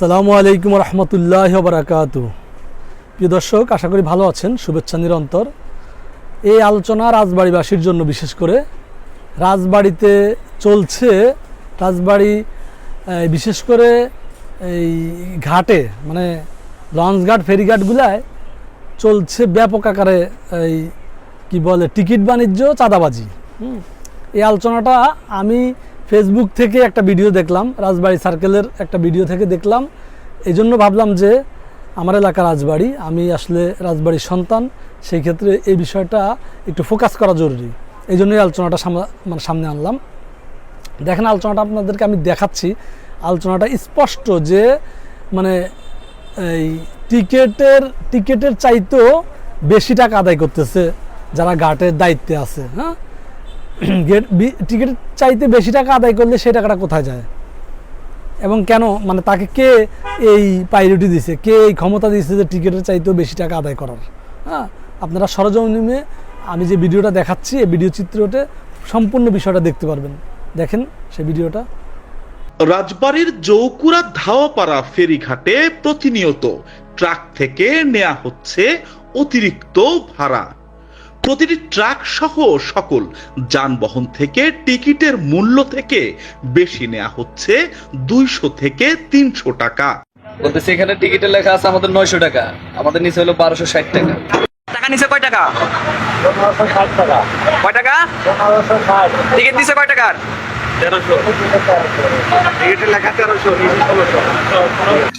আসসালামু আলাইকুম রহমতুল্লাহ বারাকাত প্রিয় দর্শক, আশা করি ভালো আছেন, শুভেচ্ছা নিরন্তর। এই আলোচনা রাজবাড়িবাসীর জন্য বিশেষ করে। রাজবাড়িতে চলছে, রাজবাড়ি বিশেষ করে এই ঘাটে মানে লঞ্চ ঘাট ফেরিঘাটগুলায় চলছে ব্যাপক আকারে এই কি বলে, টিকিট বাণিজ্য চাঁদাবাজি। হুম। এই আলোচনাটা আমি ফেসবুক থেকে একটা ভিডিও দেখলাম, রাজবাড়ি সার্কেলের একটা ভিডিও থেকে দেখলাম। এই জন্য ভাবলাম যে আমার এলাকা রাজবাড়ি, আমি আসলে রাজবাড়ির সন্তান, সেই ক্ষেত্রে এই বিষয়টা একটু ফোকাস করা জরুরি। এই জন্যই আলোচনাটা মানে সামনে আনলাম। দেখেন, আলোচনাটা আপনাদেরকে আমি দেখাচ্ছি। আলোচনাটা স্পষ্ট যে মানে এই টিকেটের টিকেটের চাইতেও বেশি টাকা আদায় করতেছে যারা ঘাটের দায়িত্বে আছে হ্যাঁ? গেট টিকিট চাইতে বেশি টাকা আদায় করলে সেই টাকাটা কোথায় যায়? এবং কেন? মানে তাকে কে এই প্রায়োরিটি দিছে? কে এই ক্ষমতা দিয়েছে যে টিকিটের চাইতেও বেশি টাকা আদায় করার? হ্যাঁ? আপনারা সরজমিনে আমি যে ভিডিওটা দেখাচ্ছি, এই ভিডিও চিত্রতে সম্পূর্ণ বিষয়টা দেখতে পারবেন। দেখেন সেই ভিডিওটা। রাজবাড়ির জৌকুরা ধাওয়াপাড়া ফেরিঘাটে প্রতিনিয়ত ট্রাক থেকে নেওয়া হচ্ছে অতিরিক্ত ভাড়া। প্রতিটি ট্রাক সহ সকল যানবাহন থেকে টিকিটের মূল্য থেকে বেশি নেওয়া হচ্ছে দুইশো থেকে তিনশো টাকা। বলতেছি এখানে টিকিটে লেখা আছে আমাদের নয়শো টাকা আমাদের নিচে হলো বারোশো ষাট টাকা। টাকা নিছে কয় টাকা? কয় টাকা? টিকিট দিছে কয় টাকার?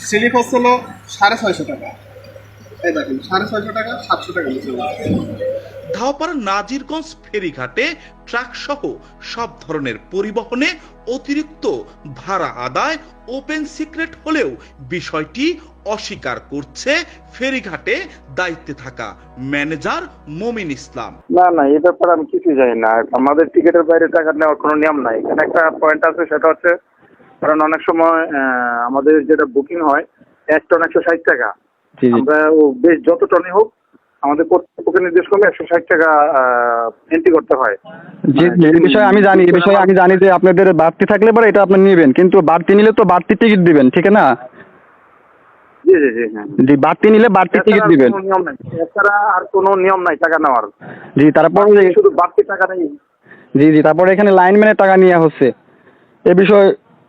স্লিপ হচ্ছিল সাড়ে ছয়শো টাকা। এই দেখেন সাড়ে ছয়শো টাকা সাতশো টাকা নিচে ধাওয়াপাড়া নাজিরগঞ্জ ফেরিঘাটে ট্রাক সহ সব ধরনের পরিবহনে অতিরিক্ত ভাড়া আদায় ওপেন সিক্রেট হলেও বিষয়টি অস্বীকার করছে ফেরিঘাটে দায়িত্বে থাকা ম্যানেজার মমিন ইসলাম। না না এই ব্যাপারে আমি কিছু জানি না। আমাদের টিকিটের বাইরে টাকা নেওয়ার কোনো নিয়ম নাই। এখানে একটা পয়েন্ট আছে সেটা হচ্ছে কারণ অনেক সময় আহ, আমাদের যেটা বুকিং হয় এক টন একশো ষাট টাকা। আমরা বেশ যত টনই হোক আমাদের কর্তৃপক্ষ নির্দেশ করলে একশো ষাট টাকা এন্ট্রি করতে হয়। জি, এই বিষয়ে আমি জানি এই বিষয়ে আমি জানি যে আপনাদের বাড়তি থাকলে পরে এটা আপনি নেবেন কিন্তু বাড়তি নিলে তো বাড়তি টিকিট দিবেন ঠিক না? জি জি জি হ্যাঁ। জি বাড়তি নিলে বাড়তি টিকিট দিবেন। নিয়ম নাই। এছাড়া আর কোনো নিয়ম নাই টাকা নেওয়ার। জি তারপর শুধু বাড়তি টাকা নেই। জি জি তারপরে এখানে লাইনম্যানের টাকা নেওয়া হচ্ছে। এ বিষয়ে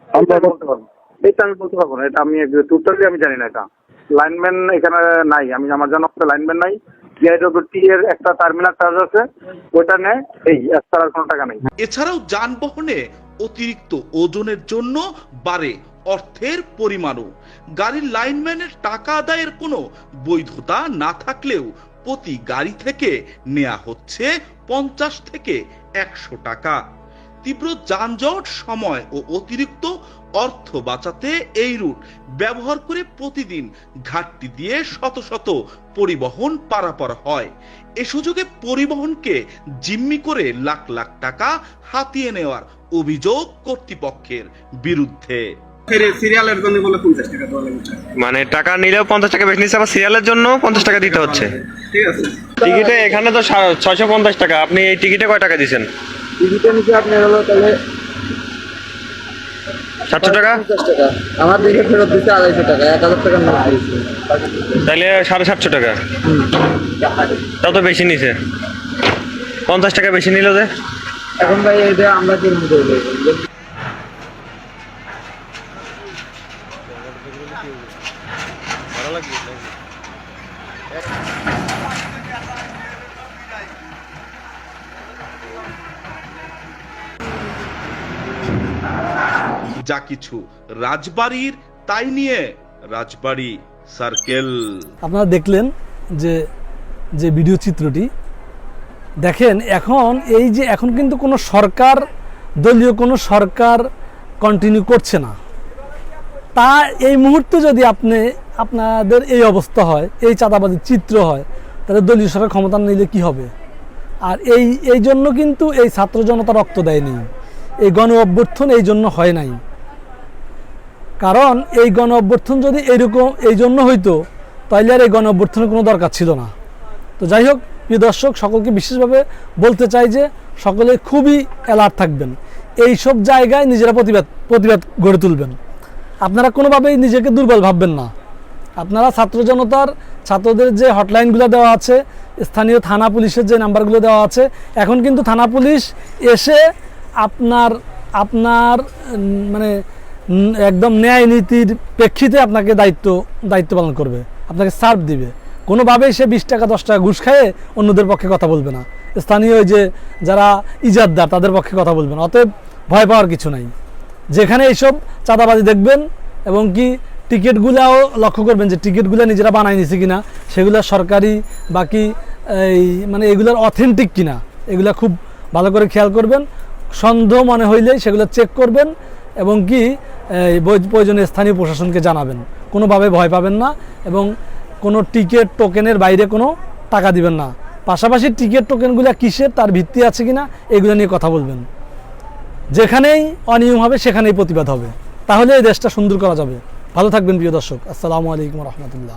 এটা আমি বলতে পারব। এটা আমি বলতে পারব না। এটা আমি টোটালি আমি জানি না এটা। লাইনম্যান এখানে নাই। আমি আমার জানা মতে লাইনম্যান নেই। এছাড়াও যানবাহনে অতিরিক্ত ওজনের জন্য বাড়ে অর্থের পরিমাণও। গাড়ির লাইনম্যানের টাকা আদায়ের কোনো বৈধতা না থাকলেও প্রতি গাড়ি থেকে নেওয়া হচ্ছে পঞ্চাশ থেকে একশো টাকা। তীব্র যানজট, সময় ও অতিরিক্ত অর্থ বাঁচাতে এই রুট ব্যবহার করে প্রতিদিন ঘাটটি দিয়ে শত শত পরিবহন পারাপার হয়। এ সুযোগে পরিবহনকে জিম্মি করে লাখ লাখ টাকা হাতিয়ে নেওয়ার অভিযোগ কর্তৃপক্ষের বিরুদ্ধে। সিরিয়ালের জন্য বলে পঞ্চাশ টাকা দেওয়া লাগবে। মানে টাকা নিলেও পঞ্চাশ টাকা বেশি নিচ্ছে আবার সিরিয়ালের জন্য পঞ্চাশ টাকা দিতে হচ্ছে। ঠিক আছে। টিকিটে এখানে তো ছয়শো পঞ্চাশ টাকা আপনি এই টিকিটে কয় টাকা দিচ্ছেন টিকিটে নিচে আপনি হলো তাহলে সাতশো টাকা? টাকা। আমার দিকে ফেরত দিতে আড়াইশো টাকা এক হাজার টাকার নোট দিয়েছে। তাহলে সাড়ে সাতশো টাকা। তাও তো বেশি নিছে। পঞ্চাশ টাকা বেশি নিল যে। এখন ভাই এটা আমরা কি মনে করব যা কিছু রাজবাড়ির, তাই নিয়ে রাজবাড়ি সার্কেল আপনারা দেখলেন যে যে ভিডিও চিত্রটি। দেখেন, এখন এই যে, এখন কিন্তু কোনো সরকার, দলীয় কোনো সরকার কন্টিনিউ করছে না। তা এই মুহূর্তে যদি আপনি, আপনাদের এই অবস্থা হয়, এই চাঁদাবাজির চিত্র হয়, তাহলে দলীয় সরকার ক্ষমতা নিলে কি হবে? আর এই এই জন্য কিন্তু এই ছাত্র জনতা রক্ত দেয়নি। এই গণ অভ্যর্থন এই জন্য হয় নাই। কারণ এই গণ অভ্যর্থন যদি এইরকম, এই জন্য হইতো, তাইলে আর এই গণ অভ্যর্থনের কোনো দরকার ছিল না। তো যাই হোক, প্রিয় দর্শক, সকলকে বিশেষভাবে বলতে চাই যে, সকলে খুবই অ্যালার্ট থাকবেন। এই সব জায়গায় নিজেরা প্রতিবাদ প্রতিবাদ গড়ে তুলবেন। আপনারা কোনোভাবেই নিজেকে দুর্বল ভাববেন না। আপনারা ছাত্র জনতার, ছাত্রদের যে হটলাইনগুলো দেওয়া আছে, স্থানীয় থানা পুলিশের যে নাম্বারগুলো দেওয়া আছে, এখন কিন্তু থানা পুলিশ এসে আপনার আপনার মানে একদম ন্যায় নীতির প্রেক্ষিতে আপনাকে দায়িত্ব দায়িত্ব পালন করবে। আপনাকে সার্ভ দিবে। কোনোভাবেই সে বিশ টাকা, দশ টাকা ঘুষ খায় অন্যদের পক্ষে কথা বলবে না। স্থানীয় যে যারা ইজাদদার তাদের পক্ষে কথা বলবে না। অতএব ভয় পাওয়ার কিছু নাই। যেখানে এইসব চাঁদাবাজি দেখবেন এবং কি টিকিটগুলাও লক্ষ্য করবেন যে টিকিটগুলো নিজেরা বানাই নিছে কিনা, সেগুলো সরকারি বাকি এই মানে এগুলোর অথেন্টিক কিনা, এগুলা খুব ভালো করে খেয়াল করবেন। সন্দেহ মনে হইলে সেগুলো চেক করবেন। এবং কি, এই বৈ- প্রয়োজনে স্থানীয় প্রশাসনকে জানাবেন। কোনোভাবে ভয় পাবেন না এবং কোনো টিকিট, টোকেনের বাইরে কোনো টাকা দিবেন না। পাশাপাশি টিকিট, টোকেনগুলো কিসের, তার ভিত্তি আছে কিনা এগুলো নিয়ে কথা বলবেন। যেখানেই অনিয়ম হবে, সেখানেই প্রতিবাদ হবে। তাহলে এই দেশটা সুন্দর করা যাবে। ভালো থাকবেন, প্রিয় দর্শক। আসসালামু আলাইকুম রহমতুল্লাহ।